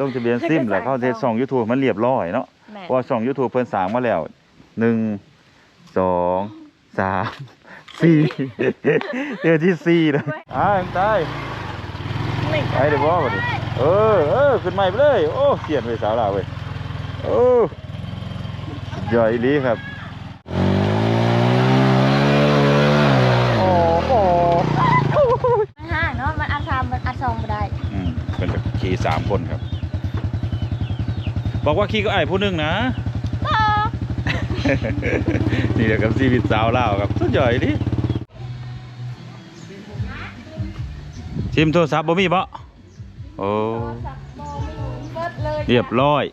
ลงทะเบียนซิมแล้วเขาเทศช่อง YouTube มันเรียบร้อยเนาะแม่เพราะว่าช่อง YouTube เพิ่นสร้างมาแล้วหนึ่งสองสามสี่เดือนที่สี่แล้วอ้าวตายไปเดี๋ยวบ่บัดนี้เออเออขึ้นใหม่ไปเลย โอ้เสียนไปสาวลาวเว้ยโอ้สุดยอดอีหลีครับโอ้โห มันห้างเนาะมันอัดทำมันอัดซองบ่ได้ อืมเป็นแบบขี่ สามคนครับ บอกว่าขี่ก็ไอ้ายผู้หนึงนะนี่แหละครับชีวิตสาวลาวครับสุดยอดอีหลีชิมโทรศัพท์บ่มีบ่โอ้เบิดเลยเรียบร้อย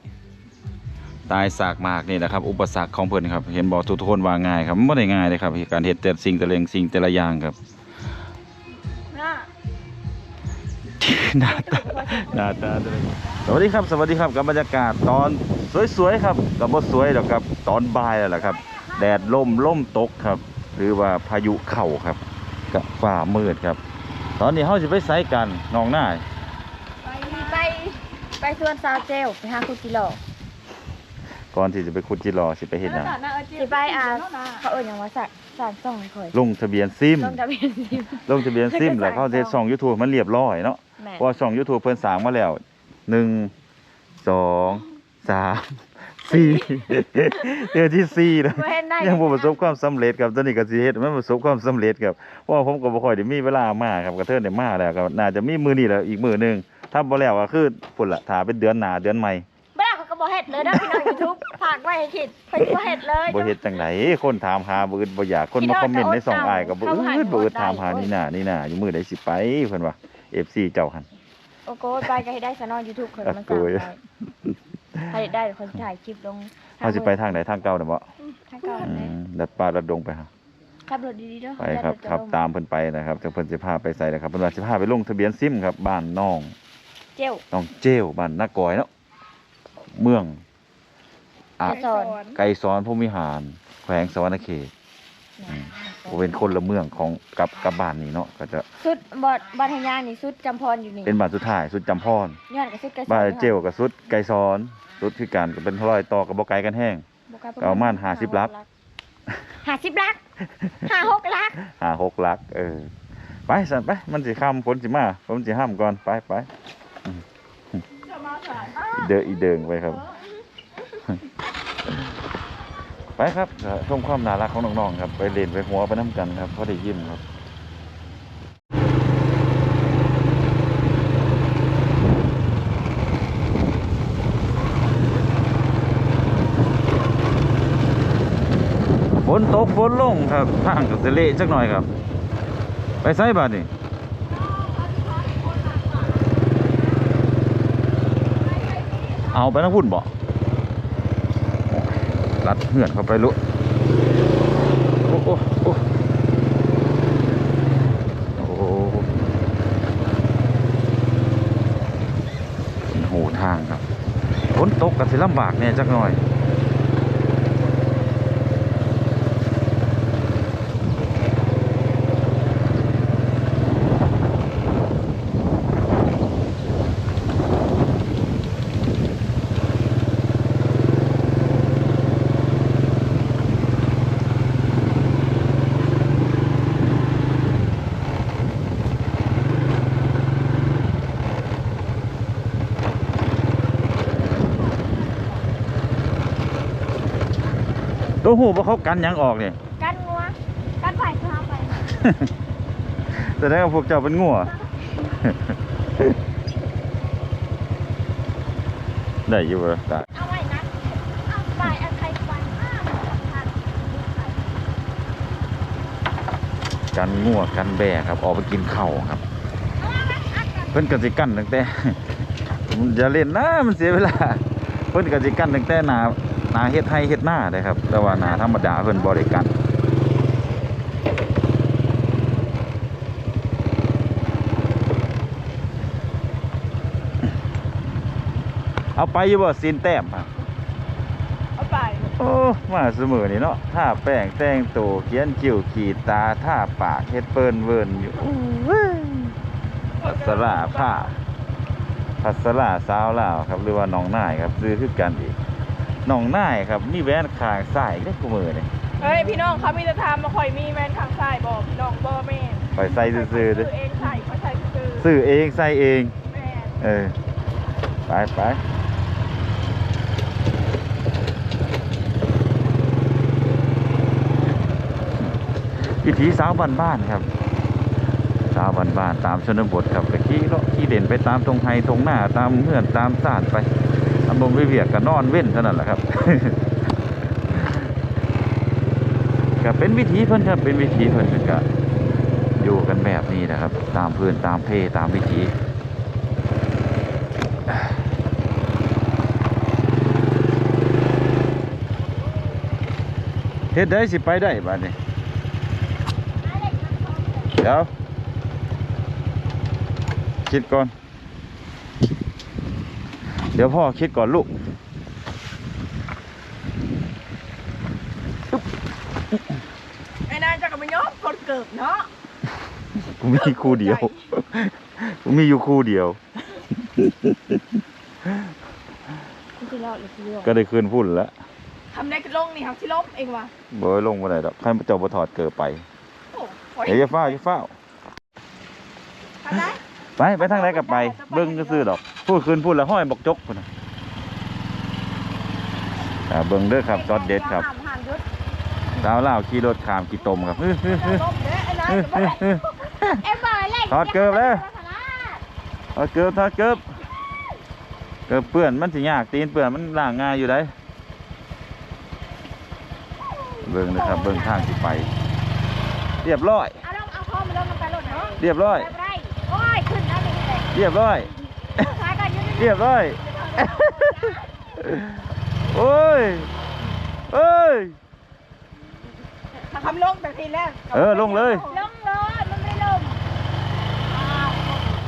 ตายสากมากนี่แหละครับ อุปสรรคของเพิ่นครับ เห็นบอกทุกคนว่าง่ายครับไม่ได้ง่ายเลยครับการเฮ็ดแต่สิ่งแต่ละสิ่งแต่ละอย่างครับ หน้าตาหน้าตาสวัสดีครับ สวัสดีครับกับบรรยากาศตอนสวยๆครับกับบสวยหรอกครับ ตอนบ่ายแล้วล่ะครับ แดดล่มล่มตกครับ หรือว่าพายุเข่าครับ กับฝ่ามืดครับ ตอนนี้เขาจะไปไซกันน้องหน้าไปไปไปสวนซาวเจลไปหาคุณกิโล ก่อนที่จะไปขุดจิรอสิไปเฮ็ดหยังสิไปอ่าเขาเอิ้นหยังว่าสักสารส่องให้ข่อยลงทะเบียนซิม ลงทะเบียนซิม ลงทะเบียนซิมแล้วเขาเทศช่อง YouTube มันเรียบร้อยเนาะแม่เพราะว่าช่อง YouTube เพิ่นสร้างมาแล้วหนึ่งสองสามสี่เดือนที่สี่แล้ว บ่เห็นได้ยังบ่ประสบความสำเร็จครับตอนนี้ก็สิเฮ็ดให้มันประสบความสำเร็จครับเพราะว่าผมก็บ่ค่อยได้มีเวลามาครับกระเทินได้มาแล้วก็น่าจะมีมื้อนี้แล้วอีกมื้อหนึงถ้าบ่แล้วก็คือพุ่นล่ะถ้าเป็นเดือนหน้าเดือนใหม่ บ่ได้เขาก็บ่เฮ็ดเลยเด้อพี่น้อง YouTube ฝากไว้ให้คิดเพิ่นบ่เฮ็ดเลยบ่เฮ็ดจังไดคนถามหาบ่อึดบ่อยากคนมาคอมเมนต์ในสองอายก็บ่อึดบ่อึดถามหานี่น่ะนี่น่ะอยู่มื้อใดสิไปเพิ่นว่า FC เจ้าหั่นโอ้โหไปก็ให้ได้ซะเนาะ YouTube เพิ่นมันโอ้สร้างยไว้ให้ได้คนถ่ายคลิปลงเฮาสิไปทางไหนทางเก่าน่ะบ่ทางเก่าอืเลยมดัดป่าดัดดงไปหาขับรถดีๆเด้อไปครับอย่าขับรถจะลงตามเพิ่นไปนะครับจะเพิ่นสิพาไปใส่นะครับเพิ่นว่าสิพาไปลงทะเบียนซิมครับบ้านน้องเจ้าน้องเจลบ้านนากอยเนาะ เมืองอะจะสอน ไกรสอนภูมิหาร แขวงสวรรณเขตอืมบ่เป็นคนละเมืองของกับกับบ้านนี้เนาะก็จะสุดบอดบ้านทางย่างนี่สุดจำพรอยู่นี่เป็นบ้านสุดท้ายสุดจำพรย้อนกับสุดกระบ้านเจลกับสุดไกรสอนสุดคือกันก็เป็นรอยต่อกับบ่ไกลกันแห้ง ก็ประมาณ50ลัก ห้าสิบลักห้าหกลักหาหกลัก เออ ไปสั่นไป มันสิค่ำฝนสิมาผมสิห้ามก่อน ไปไปอืมอี เดออีเดิงไปครับ ไปครับชมความน่ารักของน้องๆครับ ไปเล่นไปหัวไปน้ำกันครับเพราะได้ยิ้มครับฝนตกฝนลงครับทางก็จะเละจักหน่อยครับ ไปไสบ้านนี่ เอาไปนักพุ่นบ่โอ้ยรัดเหือนเข้าไปลุโอ้โอ้โอ้โอ้โหทางครับฝนตกก็สิลำบากเน่จักหน่อย หูว่าเขากันหยังออกเนี่ย กันงัวกันไปพาไปแต่ได้ว่าพวกเจ้าเป็นงัว ได้อยู่บ่ได้เอาไว้นะเอาไปเอาใครไปห้ามทันกันงัวกันแบะครับ ออกไปกินข้าวครับเพิ่นกันสิกันตั้งแต่ อย่าเล่นนะมันเสียเวลา เพิ่นกันสิกันตั้งแต่หนาห นาเฮ็ดให้เฮ็ดหน้าเลยครับ แต่ว่าหนาธรรมดาเพิ่นบ่ได้กันเอาไปอยู่บ่ซีนแต้มอะเอาไป โอ้มาเสมอนี่เนาะท่าแป้งแต่งตัวเขียนคิ้วขีดตาท่าปากเฮ็ดเปิ้นเวิร์นอยู่อู้เว้ยอัสราผ้าพัสลาสาวลาวครับ หรือว่าน้องนายครับซื้อคือกันอีก น้องนายครับ มีแว่นขางซ้ายได้กูมือเนี่ยเฮ้ยพี่น้องเขามีแต่ทำมาคอยมีแมนข้างซ้ายบอกพี่น้องบ่แม่นไปใส่ซื้อๆเด้ซื้ออเองใส่เขาใส่ซื้อซื้อเองใส่เอง แม่นเออ ไปไปวิถีสาวบ้านบ้านๆครับ สาวบ้านบ้านๆตามชนบทครับไปขี่เลาะขี่เด่นไปตามตรงไฮตรงหน้าตามเมื่อนตามศาสตร์ไป ทำลงไปเวียกก็นอนเว้นเท่านั้นแหละครับก็เป็นวิถีเพิ่นครับเป็นวิถีเพิ่นเพิ่นก็อยู่กันแบบนี้นะครับ ตามพื้นตามเพตามวิถีเฮ็ดได้สิไปได้บ้านนี้เดี๋ยวคิดก่อน เดี๋ยวพ่อคิดก่อนลูกไอ้นายจะกับมันยอมกดเกิบเนาะผมมีคู่เดียวผมมีอยู่คู่เดียวคือเราหรือคือเราก็ได้คืนพุ่นแล้วทำได้ก็ลงนี่ครับที่ล้มเองวะบ่ลงมาได้ดอกใครมาเจ้าบ่ถอดเกิดไปโอ้โหเดี๋ยวจะฟ้าวจะฟ้าวทำได้ไปไปทางไหนกับไป เบิ่งก็ซื้อดอก พูดคืนพูดแล้วห้อยบอกจกพุ่นน่ะอ่าเบิ่งเด้อครับซอสเด็ดครับห้ามห้ามหยุดสาวลาวขี่รถขามขี่ตมครับฮึฮึฮึล้มเด้อไอ้นายฮึจะบ่ฮึได้ฮึเอ็มบอยเล่นถอดเกิบเลยถอดเกิบถอดเกิบเกิบเปื้อนมันสิยากตีนเปื้อนมันล้างง่ายอยู่ได้เบิ่งนะครับเบิ่งทางสิไป เรียบร้อย เอาลงเอาข้อมาลงกันไปรถเนาะเรียบร้อย ไปไปโอ้ยขึ้นแล้วนี่แหละเรียบร้อยขากันยืด เรียบร้อย โอ้ยเอ้ย ทำลงแต่ทีแรกเออลงเลย ลงเลยมันไม่ลงอ้าว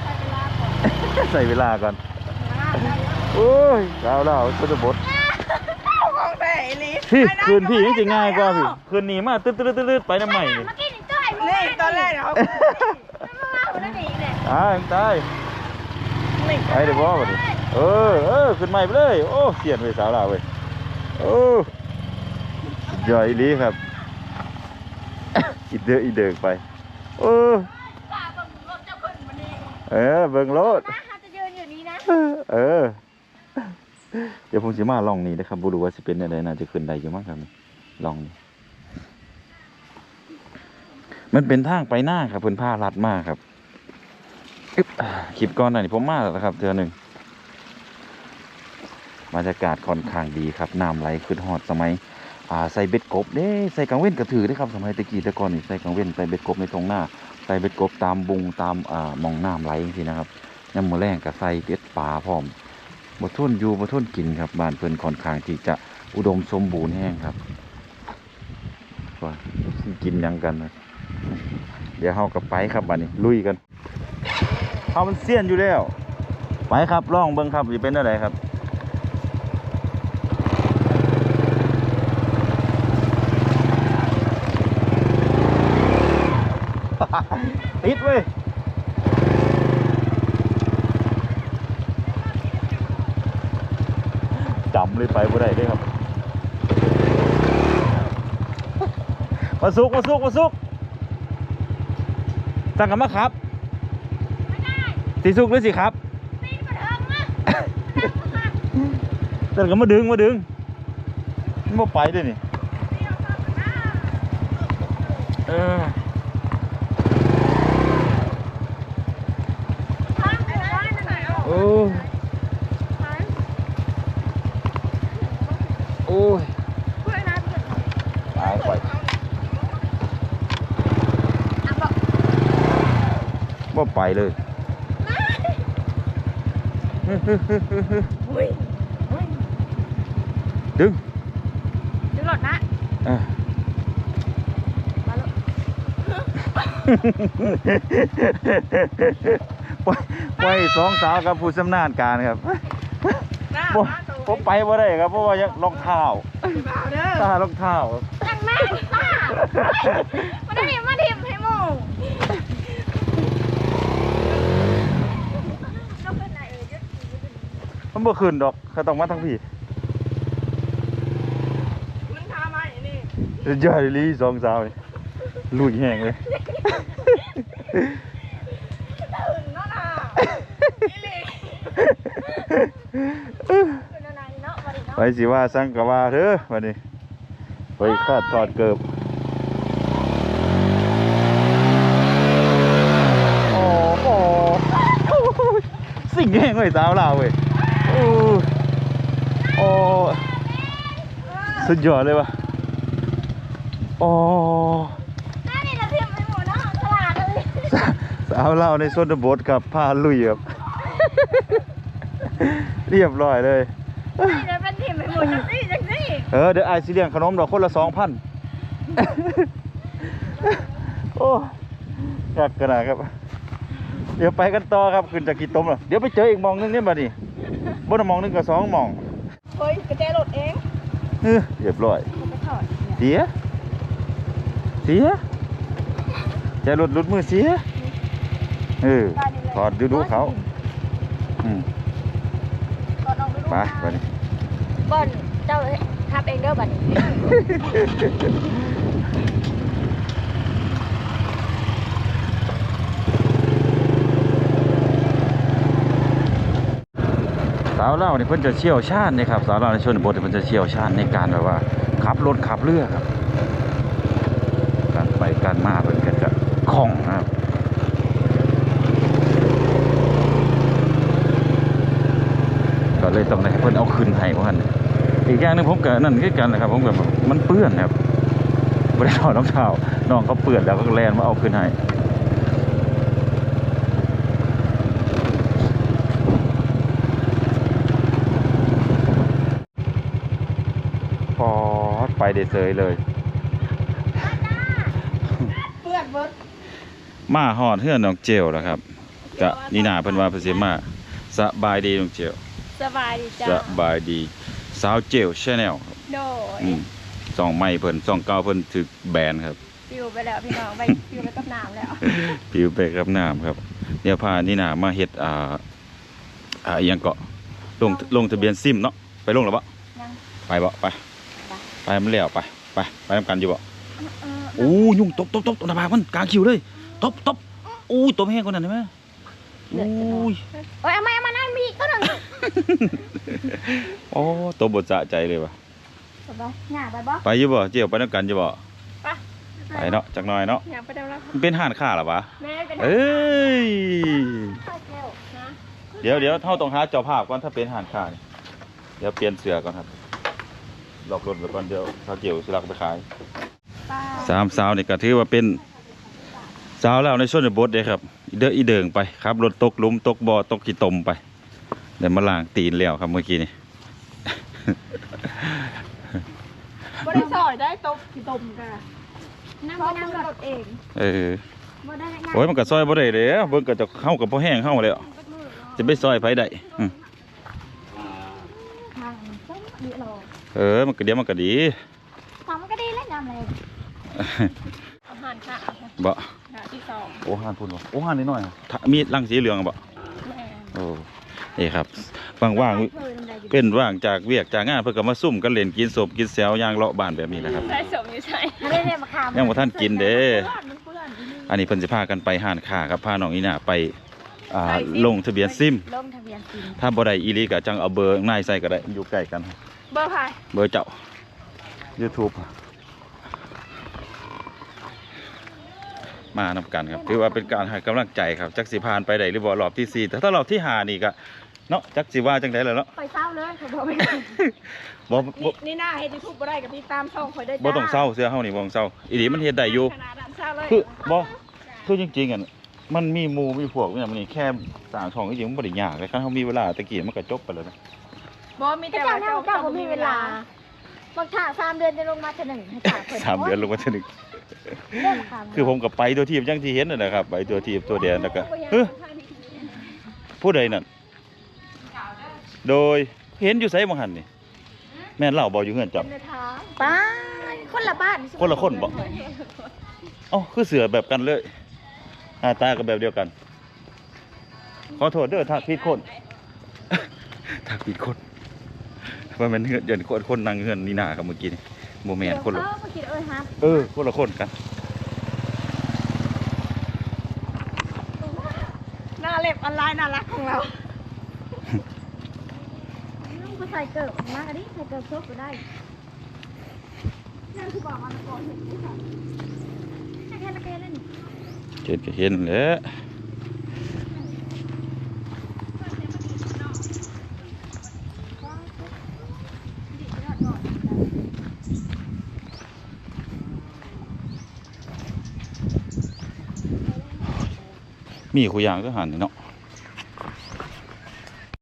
ใช้เวลาก่อนใส่เวลาก่อน โอ้ยดาวดาวชนบทของแต่อีหลีพี่คืนพี่ยังจะง่ายกว่าพี่คืนนี้มาตืดตืดตืดไปน้ำใหม่นี่เมื่อกี้นี่จ้อยนี่ตอนแรกเขาไม่มาคนนั้นอีกเนี่ยตายตาย ไปเดี๋ยวบ่บัดนี้เออเออขึ้นใหม่ไปเลย โอ้เสียนไปสาวลาวเว้ยโอ้ใหญ่ลีครับ อีเด้ออีเด้อไปโอ้ป้าบังรถเจ้าคนมันนี่เออเบิ่งรถนะเขาจะยืนอยู่นี้นะเออ เดี๋ยวผมสิมาลองนี่นะครับบ่รู้ว่าสิเป็นอะไรน่าจะขึ้นได้อยู่มั้งครับนี่ลองนี่มันเป็นทางไปหน้าครับเพิ่นพาลัดมากครับอึ๊บอ่า คลิปก่อนหน่อยนี่ผมมาแล้วนะครับเทือหนึ่งบรรยากาศค่อนข้างดีครับน้ำไหลขึ้นฮอดสมัยอ่าใส่เบ็ดกบเด้ใส่กังเว้นกระถือเด้ครับสมัยตะกี้ต่ก่อนนี่ใส่กังเว้นใส่เบ็ดกบในตรงหน้าใส่เบ็ดกบตามบุงตามอ่ามองน้ำไหลจังซี่นะครับยามมื้อแรงก็ใส่เบ็ดปลาพร้อมบ่ทนอยู่บ่ทนกินครับบ้านเพิ่นค่อนข้างที่จะอุดมสมบูรณ์แห้งครับว่ากินยังกันนะเดี๋ยวเฮาก็ไปครับบัดนี้ลุยกัน เฮามันเสี้ยนอยู่แล้วไปครับล่องเบิ่งครับสิเป็นอะไรครับติดเว้ยจำเลยไปบ่ได้เลยครับ มาสุกมาสุกมาสุกสั่งกันมาครับ สีสุกหรือสีครับปีนมาเถิงนะสั่งกันมาดึงมาดึงมันบ่ไปด้วยนี่เออทางไปร้านไหนอะโอ้ยโอ้ยเพื่อนนะเพื่อนตายไปอะบอกบ่ไปเลย อุ้ยอุ้ยดึง ดึงรถนะเออมาลูกปล่อยปล่อยสองสาวกับผู้ชำนาญการครับหน้าบ่มาตัวผมไปบ่ได้ครับเพราะว่ายังรองเท้าเบาเด้อตารองเท้าครับตั้งแม่ป้ามาได้มาทิมให้หมูก็เป็นไรเอ่ยยึด มันบ่ขึ้นดอกเขาต้องมาทั้งพี่มันทำไมนี่สุดยอดอีหลีสองสาวนี่ลุยแห้งเลยตื่นเนาะน่ะอีหลีตื่นนานๆเนาะวันนี้เนาะไปสิว่าสั่งกะว่าเถอะวันนี้ไปคาดทอดเกิบโอ้โหสิ่งแห้งเลยสาวลาวเว้ย โอ้โอ้สุดยอดเลยวะโอ้น่านี่เราเทียมไปหมดเนาะตลาดเลยสาสาวลาวในชนบทครับพาลุยครับเรียบร้อยเลยนี่เราเป็นทีมไปหมดจังซี่จังซี่เออเดี๋ยวไอายสิเลี้ยงขนมดอกคนละสองพันโอ้กักขนาดครับ เดี๋ยวไปกันต่อครับขึ้นจากกีตมแล้วเดี๋ยวไปเจออีกหมองนึงเนี่ยบัด นี้บนหมองนึงกับสองหมองเฮ้ยกระเจรถเองเฮ้ยเรียบร้อยไปถอดเนี่ยเสีย เสียใจหลุดหลุดมือเสีย เออถอดดูดูเขาอืมก่อนออกฤดูไปกาลบัดนี้บอนเจ้าทับเองเด้อบัดนี้าวเล่าวนี่ยเพิ่นจะเชี่ยวชาญนะครับสาวเล่าในชนบทนี่เพิ่นจะเชี่ยวชาญในการแบบว่าขับรถขับเรือครับ การไปการมาเพิ่นก็จะคล่องนะครับก็เลยต้องให้เพิ่นเอาคืนให้เพราะงั้นอีกอย่างหนึงผมก็นั่นคือกันนะครับ ผมก็แบบมันเปื้อนครับไม่ได้ถอดรองเท้าน้องเขาเปื้อนแล้วก็แลนมาเอาคืนให้พอ ดไปได้เสยเลย เปื้อนเบิดมาหอดเฮือนน้องเจลแล้วครับกะนี่นาเพิ่นว่าเพิ่นสิมาสบายดีน้องเจลสบายดีจ้าสบายดีสาวเจลชาแนลครับโดยอืมสองไม้เพิ่นสองเก้าเพิ่นถึกแบนครับ ปิวไปแล้วพี่น้องไปปิวไปกับน้ำแล้วปิวไปกับน้ำครับ เดี๋ยวพานี่นามาเฮ็ดอ่าอ่าอหยังเกาะลงลงทะเบียนซิมเนาะไปลงแล้วบ่ยังไปบ่ไปไปไป มันแล้วไปไปไปทำกันอยู่บ่เออโอ้ยุ่งตบตบตบตบหน้าผากมันกลางคิวเลยตบตบอู้ตบแห้งกว่านั้นได้ไหมอุ้ยโอ้ยเอามาเอามานั่นมีอีกก็หนึ่งโอ้ตัวบทจะใจเลยว่ะสบายหน้าไปบ่ไปอยู่บ่เจียวไปน้ำกันอยู่บ่ไปไปเนาะจักหน่อยเนาะหน้าไปเดี๋ยวแล้วมันเป็นห่านข้าหรอวะแม่เป็นเอ้ยข้าวเจลนะเดี๋ยวเดี๋ยวเท่าต้องหาเจ้าภาพก่อนถ้าเป็นห่านข้านี่เดี๋ยวเปลี่ยนเสือก่อนครับห ลอกรถไปก่อนเดี๋ยวเขาเจียวสิลักไปขายสามสาวนี่ก็ถือว่าเป็นสาวแล้วในชนบทเด้ครับเด้ออีเดิงไปครับรถตกลุมตกบ่อตกขี้ตมไปเดี๋ยวมาล้างตีนแล้วครับเมื่อกี้นี่บ่ได้สอยได้ตบกี่ตมกันน้ำน้ำรถเองเออโอ้ยมันก็ซอยบ่ได้เลยเบิ่งก็จะเข้ากับบ่แห้งเข้าแล้วจะไปซอยไผได้อืม ทางต้องดีหรอเออมันก็เดี๋ยวมันก็ดีทำมันก็ดีแล้วยำเลยอาหารค่ะบ่หน้าที่สองโอ้ห่านพุ่นบ่โอ้ห่านนิดหน่อยถ้ามีรังสีเหลืองอะบ่แม่โอ้นี่ครับว่างๆ เป็นว่างจากเวียกจากงานเพิ่นก็มาซุ่มกันเล่นกินสบกินแซวย่างเลาะบ้านแบบนี้นะครับใช่สมอยู่ใช่ไม่ได้มาคามยังบ่ทันกินเด้ มันเปื้อนอีนี่อันนี้เพิ่นสิพากันไปห้านค้าครับพาน้องอีน่าไปอ่าลงทะเบียนซิม ลงทะเบียนซิมถ้าบ่ได้อีหลีก็จังเอาเบอร์นายใส่ก็ได้อยู่ใกล้กัน เบอร์ใครเบอร์เจ้า YouTube มานำกันครับถือว่าเป็นการให้กำลังใจครับ จักสิผ่านไปได้หรือบ่รอบที่สี่แต่ถ้ารอบที่ห้านี่ก็เนาะจักสิว่าจังได๋ล่ะเนาะไปเศร้าเลยเขาบอกไม่ได้บ่บ่นี่นี่หน้าเฮ็ดยูทูบบ่ได้กับพี่ตามช่องคอยได้จ้าบ่ต้องเศร้าเสื้อเฮานี่บ่ต้องเศร้าอีหลีมันเฮ็ดได้อยู่ขนาดนั้นเศร้าเลยคือบ่คือจริงๆอะมันมีหมู่มีพวกเนี่ยมันนี่แค่สร้างช่องจริงๆมันบ่ได้ยากเลยคันเฮามีเวลาตะกี้มันก็จบไปแล้วนะ บ่มีแต่ว่าเจ้าเจ้าบ่มีเวลาบางถ่าสามเดือนจะลงมาจะหนึ่งให้ถ่าเพิ่นสามเดือนลงมาเทื่อหนึงเรื่องคำคือผมก็ไปตัวทีมจังที่เห็นนั่นนะครับไปตัวทีมตัวเดียนแล้วก็เฮ้ยผู้ใดนั่นโดยเห็นอยู่ไสบ่หันนี่แม่นเล่าบ่อยู่เฮือนจับเป็นทางป้าคนละบ้านคนละคนบ่เอ้าคือเสือแบบกันเลยหน้าตาก็แบบเดียวกัน ขอโทษเด้อถ้าผิดคนทักผิดคน ว่ามันเฮือนเดินคนคนนั่งเฮือนนี่นาครับเมื่อกี้นี่โมแมนคนละเออมากินเอ้ยฮะเออคนละคนกันหน้าเล็บออนไลน์น่ารักของเราน้องก็ใส่เกิบมากอันนี้ใส่เกิบซบก็ได้นั่นคือบอกมาก่อนเห็นไหมคะแค่ตะแกรงนั่นนี่เห็นก็เห็นแหล้ว มีคุยยางก็หันนี่เนาะ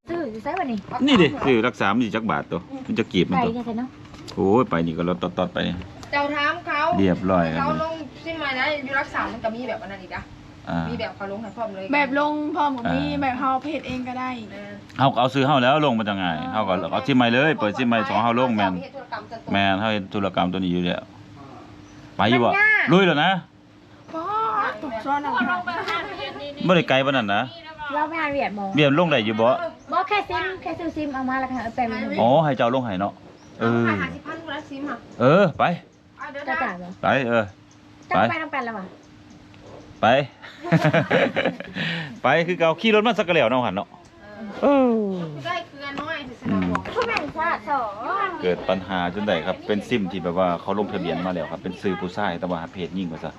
ซื้ออยู่ใส่วันนี้นี่ดิคือรักษามันสิจักบาทตัวมันจะกีบมันไก่ตัวเนี่ยใช่เนาะโอ้ยไปนี่ก็รถตอดๆไป เจ้าถามเขาเรียบร้อยครับเขาลงสิ้นมานะอยู่รักษามันก็มีแบบอันนั้นอีกนะอ่ามีแบบเขาลงให้พร้อมเลยแบบลงพร้อมกับมีอ่าแบบเฮาเพจเองก็ได้ เออเฮาก็เอาซื้อเฮาแล้วลงมาจังไงเฮาก็เอาซิมใหม่เลยเปิดซิมใหม่สองเฮาลงแม่นเฮ็ดธุรกรรมจนแม่นเฮาเฮ็ดธุรกรรมตัวนี้อยู่แล้วไปอยู่บ่ลุยแล้วนะป้าตกซ้อนอะไร บ่ได้ไกลปานนั้นนะเราไปหาเวียดหมอเบี้ยมลงได้อยู่บ่บอกแค่ซิมแค่ซื้อซิมเอามาแล้วค่ะเอาไปมันอ๋อให้เจ้าลงให้เนาะเออขายหาสิบพันกูแล้วซิมอะเออไปเอาเดี๋ยวจะนะจ่ายเหรอไปเออจะไปไปทำกันแล้ววะไป ไปคือเก่าขี่รถมาสักกะแล้วเนาะหันเนาะเออได้เกลือน้อยแสดงบอกผู้แม่งชาติสองเกิดปัญหาจนได้ครับเป็นซิมที่แบบว่าเขาลงทะเบียนมาแล้วครับ เป็นซื้อผู้ชายแต่ว่าเพจยิ่งกว่าซะ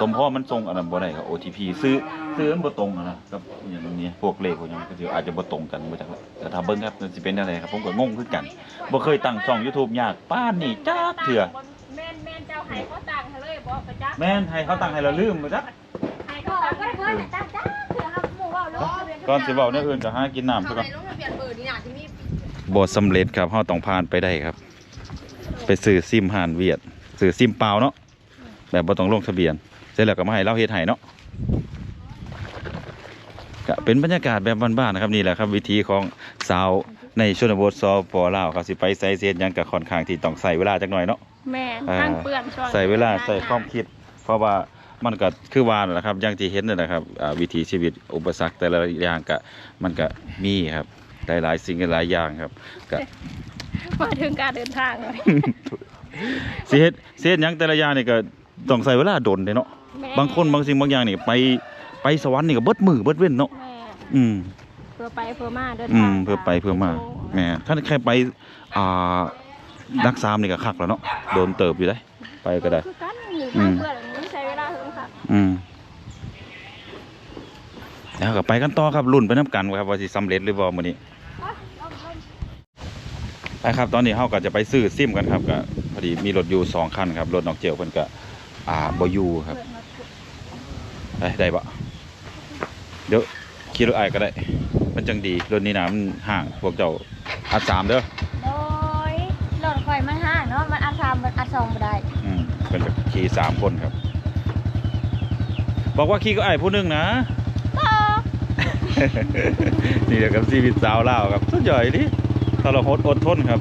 สมพ่อมันส่งอันนั้นบ่ได้ครับ OTP ซื้อซื้อมันบ่ตรงอะนะกับอหย่างนี้พวกเลขพวกหยังก็สิอาจจะบ่ตรงกันบ่จักละแต่ถ้าเบิ่งครับมันสิเป็นอะไรครับผมก็งงคือกันบ่เคยตั้งช่อง YouTube ยากป้านนี่จักเถื่อแม่นแม่นเจ้าให้เขาตังค์ให้เลยบอกไปจ้าแม่นให้เขาตั้งให้เราลืมบ่จักให้ก็เขาตังค์ก็เคยแต่จ้าจ้าเผื่อครับหมู่ว่าลูกก่อนสิเว้าแนวอื่นก็หากินน้ำซะเขาก่ไปอนลงทะเบียนเบอร์นี่น่ะที่มีบ่สำเร็จครับเฮาต้องผ่านไปได้ครับ ไปซื้อซิมหานเวียดซื้อซิมเปล่าเนาะ แบบบ่ต้องลงทะเบียนเสร็จแล้วก็มาให้เราเฮ็ดให้เนาะก็เป็นบรรยากาศแบบบ้านๆนะครับนี่แหละครับ วิธีของสาวในชนบทซอปอลาวครับสิไปใส่เสียดหยังก็ค่อนข้างที่ต้องใส่เวลาจักหน่อยเนาะแม่นอ่าทั้งเปื้อนช่อนใส่เวลาใส่ความคิด เพราะว่ามันก็คือว่านั่นแหละครับอย่างที่เห็นนั่นแหละครับอ่าวิถีชีวิตอุปสรรคแต่ละอย่างก็มันก็มีครับหลายๆสิ่งหลายอย่างครับก็มาถึงการเดินทางเลยสิเฮ็ดสิเฮ็ดหยังแต่ละอย่างนี่ก็ ต้องใช้เวลาดนเด้เนาะแม่บางคนบางสิ่งบางอย่างนี่ไปไปสวรรค์นี่ก็เบิดมือเบิดเว้นเนาะแม่อืมเพื่อไปเพื่อมาเดินอืทางมเพื่อไปเพื่อมาแหม่ถ้าแค่ไปอ่ารักษามนี่ก็คักแล้วเนาะโดนเติบอยู่ได้ ไปก็ได้คือกันอยู่อืทางมเปื้อนไม่ใช้เวลาถึงค่ะอืมแล้วก็ไปกันต่อครับรุ่นไปน้ำกันครับว่าสิสำเร็จหรือบ่มื้อนี้ไปครับตอนนี้เฮาก็จะไปซื้อซิมกันครับก็พอดีมีรถอยู่สองคันครับรถนอกเจียวเพิ่นก็ อ่าบ่อยู่ครับไปได้บ่เดี๋ยวขี่รถอ้ายก็ได้ มันจังดีรถนี้น้ำมันห่างพวกเจ้าอัดสามเด้อโอ้ยหลอดคอยมันห่างเนาะมันอัดสามมันอัดสองไม่ได้อืมเป็นแบบขี่สามคนครับ บอกว่าขี่ก็อ้ายผู้หนึงนะนี่เดี๋ยวกับชีวิตสาวลาวครับสุดยอดดิทรหดอดทนครับ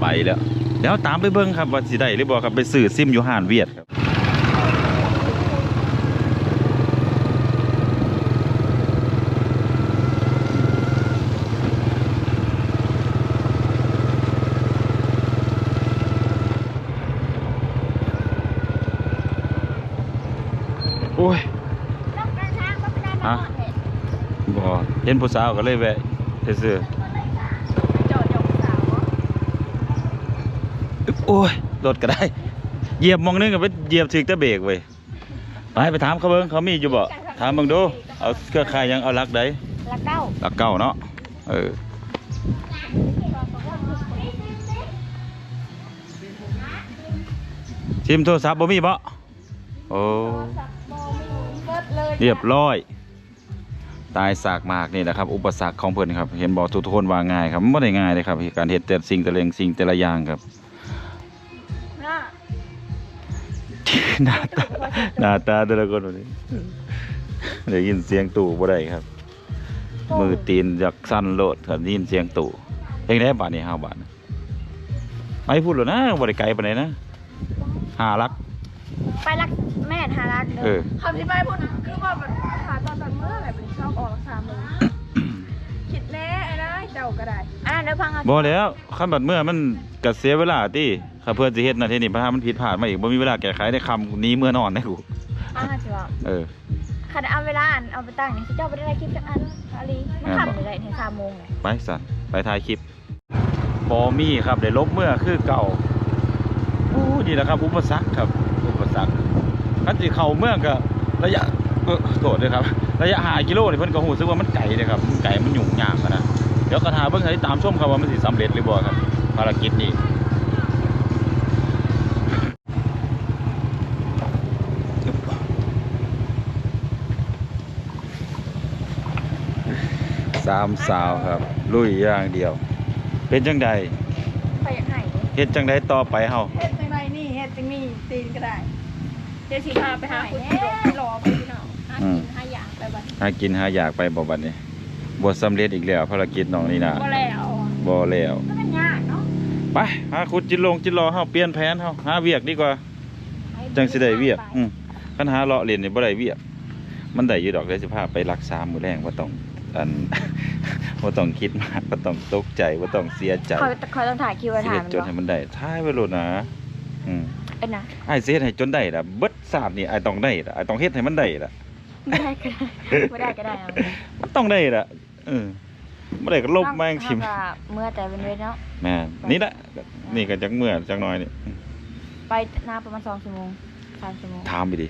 ไปแล้ว เดี๋ยวตามไปเบิ้งครับว่าสิได้หรือบ่ครับไปซื้อซิมอยู่ห้านเวียดครับโอ้ยต้องการทางก็ไม่ได้อะบ่เห็นผู้สาวก็เลยแวะซื้อจอดยกสาวบ่ ๆอึ๊บ โอ้ยรถก็ได้เหยียบหมองนึงก็ไปเหยียบถึกแตะเบรกเว้ยไปไปถามเขาเบิ่งเขามีอยู่บ่ถามเบิ่งดูเอาเครือข่ายหยังเอาลักใดละเก้าลักเก้าเนาะเออซิมโทรศัพท์บ่มีบ่โอ้เบิดเลยเรียบร้อยตายสากมากนี่แหละครับอุปสรรคของเพิ่นครับเห็นบอกทุกคนว่าง่ายครับไม่ได้ง่ายเลยครับการเฮ็ดแต่สิ่งแต่ละสิ่งแต่ละอย่างครับ หน้าตาหน้าตาแต่ละคนวันนี้ได้ยินเสียงตู่บ่ได้ครับ มือตีนอยากสั้นโลดครับได้ยินเสียงตู่เองได้บาทนี้ห้าบาทนะไปพูดแล้วนะบ่ได้ไกลปานใดนะห้าลัก ไปรักแม่หารักเอเด้ออคำที่ไปพูดคือว่าแบบหาตอนตอนเมื่อแบบชอบออกรักษามือก็ได้อันนั้นเดี๋ยวพังเอาบ่แล้วคันบัดเมื่อมันก็เสียเวลาติ ข้าเพิ่นสิเฮ็ดหน้าที่นี่ปัญหามันผิดพลาดมาอีกบ่มีเวลาแก้ไขได้คำนี้เมื่อนอนได้กูอันนั้นจะว่าเออคันเอาเวลาอันเอาไปตั้งนี่สิเจ้าไปได้คลิปจักอันอาลีมันขับอยู่ได้ถึง3โมงเลยไปสั่นไปถ่ายคลิปบ่มีครับได้ลบเมื่อคือเก่าอู้นี่แหละครับอุปสรรคครับอุปสรรคคันสิเข้าเมืองก็ระยะเออโทษด้วยครับระยะ5กิโลนี่เพิ่นก็รู้สึกว่ามันไกลเลยครับมันไกลมันยุ่งยากอะนะเดี๋ยวก็ถาเบิ่งให้ตามชมครับว่ามันสิสำเร็จหรือบ่ครับภารกิจนี้ามสาวครับ ลุยอย่างเดียว เป็นจังใดไปอยากให้เด้เฮ็ดจังใดต่อไปเฮาเฮ็ดจังไรนี่เฮ็ดจังนี่ตีนก็ได้เดี๋ยวสิพาไปหาคุณพี่รอไปพี่น้องหากินหาอย่างไปบัดหากินหาอยากไปบ่บัดนี้บ่สำเร็จอีกแล้วภารกิจน้องนี่นะบ่แล้วบ่แล้วก็มันยากเนาะไปหาขุดจิโลงจิรอเฮาเปลี่ยนแผนเฮาหาเวียกดีกว่า จังสิได้เวียกอืมคันหาเลาะเล่นนี่บ่ได้เวียกมันได้อยู่ดอกได้สิพาไปรักษามื้อแรงบ่ต้อง อันบ่ต้องคิดมากบ่ต้องตกใจบ่ต้องเสียใจเขาเขาต้องถ่ายคิวไว้สิถ่ายเฮ็ดมันจนบ่ให้มันได้ท้ายไว้โลดนะ อืมเป็นนะไอ้ายสิเฮ็ดให้จนได้ล่ะเบิดศาสตร์นี่ไอ้ายต้องได้ล่ะไอ้ายต้องเฮ็ดให้มันได้ล่ะไม่ได้ก็ได้ไม่ได้ก็ได้เอามันต้องได้ล่ะเออบ่ได้ก็ลบแม่งทิ่มเท่ากับเมื่อแต่เป็นเวทเนาะ แม่นนี่แหละนี่ก็จักเมื่อจักหน่อยนี่อืมไปนาประมาณสองชั่วโมงสามชั่วโมงถามไปดิ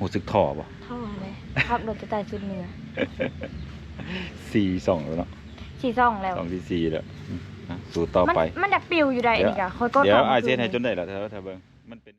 รู้สึกท้อบ่เท่าเลยขับรถจะตายสุดเหนือ 4 2แล้วเนาะสี่ซ่องแล้ว2ที่4แล้วอืมอะสู้ต่อมันไป มันอยากปิวอยู่ได้เดี๋ยวนี่กะคอยกดเดี๋ยวข้มอ้ายสิคืเฮ็ดนให้จนได้ล่ะถ้าถ้าเบิ่งมันเป็น